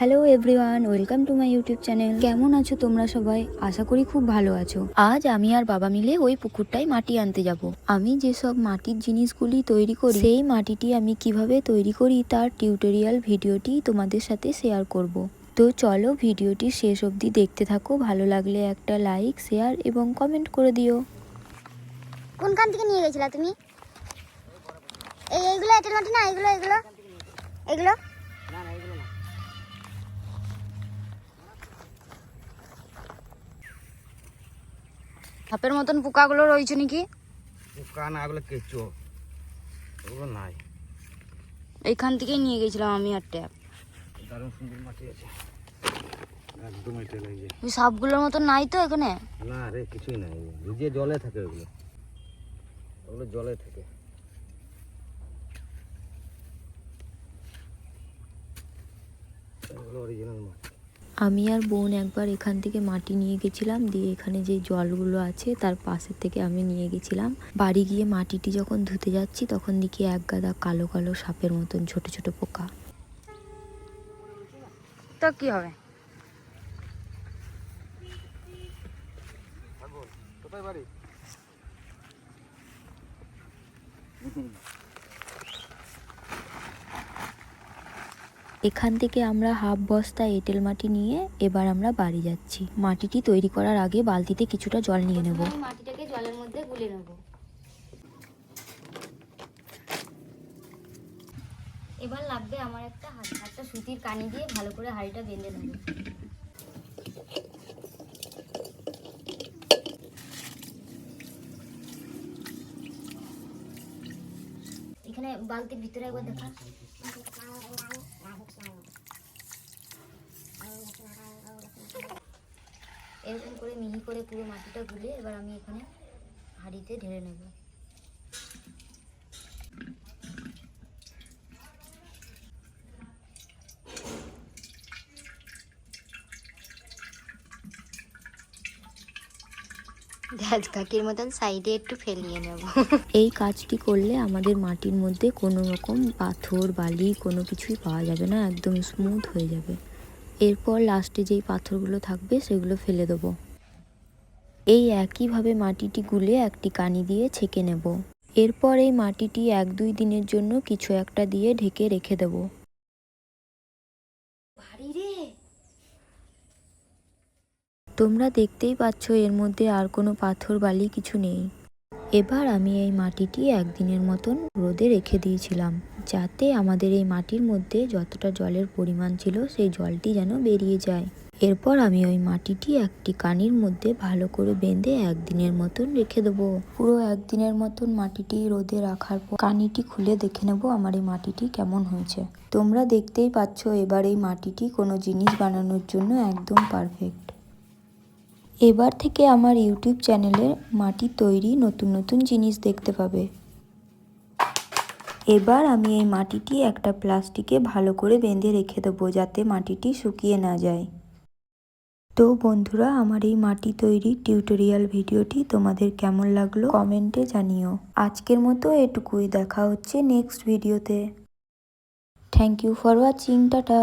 Hello everyone welcome to my YouTube channel কেমন আছো তোমরা সবাই? আশা করি খুব ভালো আছো। আজ আমি আর বাবা মিলে ওই পুকুরটায় মাটি আনতে যাব। আমি যেসব মাটির জিনিসগুলি তৈরি করি সেই মাটিটি আমি কীভাবে তৈরি করি তার টিউটোরিয়াল ভিডিওটি তোমাদের সাথে শেয়ার করব। তো চলো ভিডিওটি শেষ অবধি দেখতে থাকো ভালো লাগলে একটা লাইক শেয়ার এবং কমেন্ট করে দিও। কোনখান থেকে নিয়ে গেছিলা তুমি? এই এইগুলো এঁটেল মাটি না এগুলো এগুলো এগুলো সাপের মতন পোকাগুলো রয়েছে নাকি পোকা না ওগুলো কেঁচো। ওগুলো নাই। এইখান থেকেই নিয়ে গেছিলাম আমি আর ট্যাপ। দারুণ সুন্দর মাটি আছে। একদম এটা লাগছে ওই সাপগুলোর মতন নাই তো এখানে? না রে কিছুই নাই। ভিজে জলে থাকে ওগুলো। ওগুলো জলে থাকে। ওগুলো অরিজিনাল মাটি। আমি আর বোন একবার এখান থেকে মাটি নিয়ে গেছিলাম দিয়ে এখানে যে জলগুলো আছে তার পাশের থেকে আমি নিয়ে গেছিলাম। বাড়ি গিয়ে মাটিটি যখন ধুতে যাচ্ছি তখন দেখি এক গাদা কালো কালো সাপের মতন ছোট ছোট পোকা। তো কি হবে? কোথায় বাড়ি? এখান থেকে আমরা হাফ বস্তা এঁটেল মাটি নিয়ে এবার আমরা বাড়ি যাচ্ছি। মাটিটি তৈরি করার আগে বালতিতে কিছুটা জল নিয়ে নেব। মাটিটাকে জলের মধ্যে গুলে নেব। এবার লাগবে আমার একটা হাত একটা সুতির কানি দিয়ে ভালো করে হাঁড়িটা বেঁধে নেব। এখানে বালতির ভিতরে একবার দেখা এরকম করে মিহি করে পুরো মাটিটা গুলে এবার আমি এখানে হাঁড়িতে ঢেলে নেব। ধ্যাজ কাকির মতন সাইডে একটু ফেলিয়ে নেব। এই কাজটি করলে আমাদের মাটির মধ্যে কোনো রকম পাথর বালি কোনো কিছুই পাওয়া যাবে না একদম স্মুথ হয়ে যাবে। এরপর লাস্টে যেই পাথরগুলো থাকবে সেগুলো ফেলে দেবো। এই একইভাবে মাটিটি গুলে একটি কানি দিয়ে ছেঁকে নেব। এরপর এই মাটিটি এক দুই দিনের জন্য কিছু একটা দিয়ে ঢেকে রেখে দেব। তোমরা দেখতেই পাচ্ছ এর মধ্যে আর কোনো পাথর বালি কিছু নেই। এবার আমি এই মাটিটি একদিনের মতন রোদে রেখে দিয়েছিলাম। যাতে আমাদের এই মাটির মধ্যে যতটা জলের পরিমাণ ছিল সেই জলটি যেন বেরিয়ে যায়। এরপর আমি ওই মাটিটি একটি কানির মধ্যে ভালো করে বেঁধে একদিনের মতন রেখে দেবো। পুরো একদিনের মতন মাটিটি রোদে রাখার পর কানিটি খুলে দেখে নেব আমার এই মাটিটি কেমন হয়েছে। তোমরা দেখতেই পাচ্ছ এবার এই মাটিটি কোনো জিনিস বানানোর জন্য একদম পারফেক্ট। এবার থেকে আমার ইউটিউব চ্যানেলে মাটি তৈরি নতুন নতুন জিনিস দেখতে পাবে। এবার আমি এই মাটিটি একটা প্লাস্টিকে ভালো করে বেঁধে রেখে দেবো যাতে মাটিটি শুকিয়ে না যায়। তো বন্ধুরা, আমার এই মাটি তৈরি টিউটোরিয়াল ভিডিওটি তোমাদের কেমন লাগল কমেন্টে জানিও। আজকের মতো এটুকুই, দেখা হচ্ছে নেক্সট ভিডিওতে। Thank you for watching, tata.